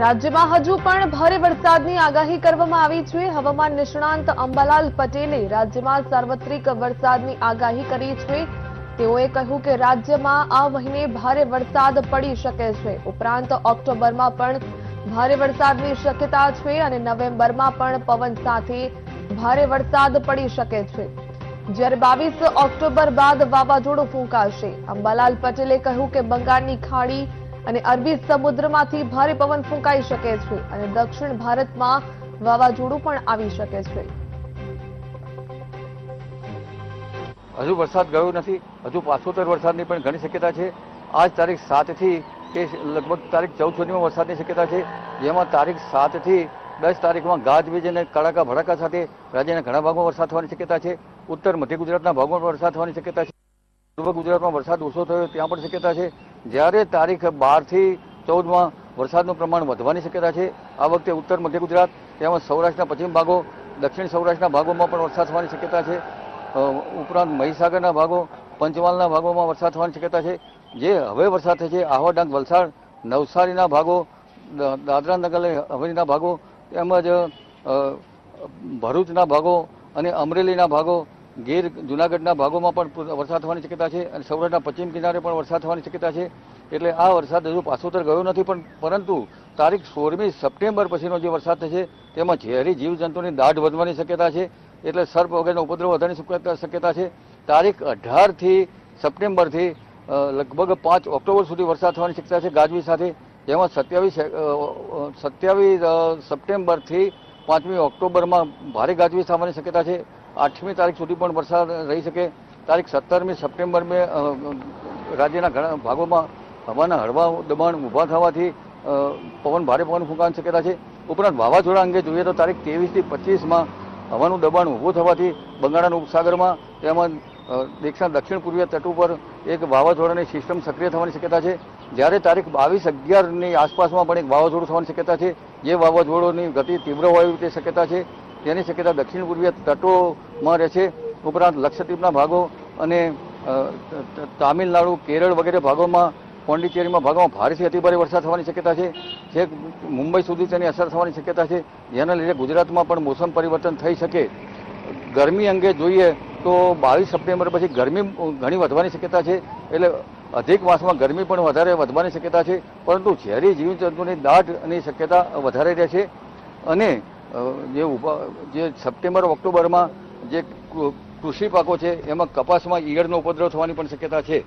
રાજ્યમાં હજુ પણ ભારે વરસાદની આગાહી કરવામાં આવી છે. હવામાન નિષ્ણાંત અંબાલાલ પટેલે રાજ્યમાં સાર્વત્રિક વરસાદની આગાહી કરી છે. તેઓએ કહ્યું કે રાજ્યમાં આ મહિને ભારે વરસાદ પડી શકે છે. ઉપરાંત ઓક્ટોબરમાં પણ ભારે વરસાદની શક્યતા છે અને નવેમ્બરમાં પણ પવન સાથે ભારે વરસાદ પડી શકે છે. જ્યારે બાવીસ ઓક્ટોબર બાદ વાવાઝોડું ફૂંકાશે. અંબાલાલ પટેલે કહ્યું કે બંગાળની ખાડી અને અરબી સમુદ્રમાંથી ભારે પવન ફૂંકાઈ શકે છે અને દક્ષિણ ભારતમાં વાવાઝોડું પણ આવી શકે છે. હજુ વરસાદ ગયો નથી. હજુ પાછોતેર વરસાદની પણ ઘણી શક્યતા છે. આજ તારીખ સાતથી કે લગભગ તારીખ ચૌદ સુધીમાં વરસાદની શક્યતા છે. જેમાં તારીખ સાતથી દસ તારીખમાં ગાજવીજ અને કડાકા ભડાકા સાથે રાજ્યના ઘણા ભાગમાં વરસાદ થવાની શક્યતા છે. ઉત્તર મધ્ય ગુજરાતના ભાગમાં વરસાદ થવાની શક્યતા છે. પૂર્વ ગુજરાતમાં વરસાદ ઓછો થયો ત્યાં પણ શક્યતા છે. જ્યારે તારીખ બારથી ચૌદમાં વરસાદનું પ્રમાણ વધવાની શક્યતા છે, આ વખતે ઉત્તર મધ્ય ગુજરાત તેમજ સૌરાષ્ટ્રના પશ્ચિમ ભાગો, દક્ષિણ સૌરાષ્ટ્રના ભાગોમાં પણ વરસાદ થવાની શક્યતા છે. ઉપરાંત મહીસાગરના ભાગો, પંચમહાલના ભાગોમાં વરસાદ થવાની શક્યતા છે. જે હવે વરસાદ થશે આહવા ડાંગ વલસાડ, નવસારીના ભાગો દાદરા નગર હવેલીના ભાગો તેમજ ભરૂચના ભાગો અને અમરેલીના ભાગો ગીર જુનાગઢના ભાગોમાં પણ વરસાદ થવાની શક્યતા છે અને સૌરાષ્ટ્રના પશ્ચિમ કિનારે પણ વરસાદ થવાની શક્યતા છે. એટલે આ વરસાદ હજુ પાછોતર ગયો નથી, પણ પરંતુ તારીખ સોળમી સપ્ટેમ્બર પછીનો જે વરસાદ થશે, તેમાં ઝેરી જીવજંતુની દાઢ વધવાની શક્યતા છે. એટલે સર્પ વગેરેનો ઉપદ્રવ વધવાની શક્યતા છે. તારીખ અઢારથી સપ્ટેમ્બરથી લગભગ પાંચ ઓક્ટોબર સુધી વરસાદ થવાની શક્યતા છે ગાજવી સાથે. જેમાં સત્યાવીસ સત્યાવીસ સપ્ટેમ્બરથી પાંચમી ઓક્ટોબરમાં ભારે ગાજવી થવાની શક્યતા છે. આઠમી તારીખ સુધી પણ વરસાદ રહી શકે. તારીખ સત્તરમી સપ્ટેમ્બર મેં રાજ્યના ઘણા ભાગોમાં હવાના હળવા દબાણ ઊભા થવાથી પવન ભારે પવન ફૂંકાવાની શક્યતા છે. ઉપરાંત વાવાઝોડા અંગે જોઈએ તો તારીખ ત્રેવીસથી પચીસમાં હવાનું દબાણ ઊભું થવાથી બંગાળના ઉપસાગરમાં તેમજ દેશના દક્ષિણ પૂર્વીય તટ ઉપર એક વાવાઝોડાની સિસ્ટમ સક્રિય થવાની શક્યતા છે. જ્યારે તારીખ બાવીસ અગિયારની આસપાસમાં પણ એક વાવાઝોડું થવાની શક્યતા છે. જે વાવાઝોડોની ગતિ તીવ્ર હોય તે શક્યતા છે. તેની શક્યતા દક્ષિણ પૂર્વીય તટોમાં રહેશે ઉપરાંત લક્ષદ્વીપના ભાગો અને તામિલનાડુ, કેરળ વગેરે ભાગોમાં પોંડિચેરીમાં ભાગોમાં ભારેથી અતિભારે વરસાદ થવાની શક્યતા છે. જે મુંબઈ સુધી તેની અસર થવાની શક્યતા છે. જેના લીધે ગુજરાતમાં પણ મોસમ પરિવર્તન થઈ શકે. ગરમી અંગે જોઈએ તો બાવીસ સપ્ટેમ્બર પછી ગરમી ઘણી વધવાની શક્યતા છે. એટલે અધિક માસમાં ગરમી પણ વધારે વધવાની શક્યતા છે. પરંતુ ઝેરી જીવજંતુની દાઢની શક્યતા વધારે રહે છે. અને જે જે સપ્ટેમ્બર, ઓક્ટોબરમાં જે કૃષિ પાકો છે, એમાં કપાસમાં ઈયળનો ઉપદ્રવ થવાની પણ શક્યતા છે.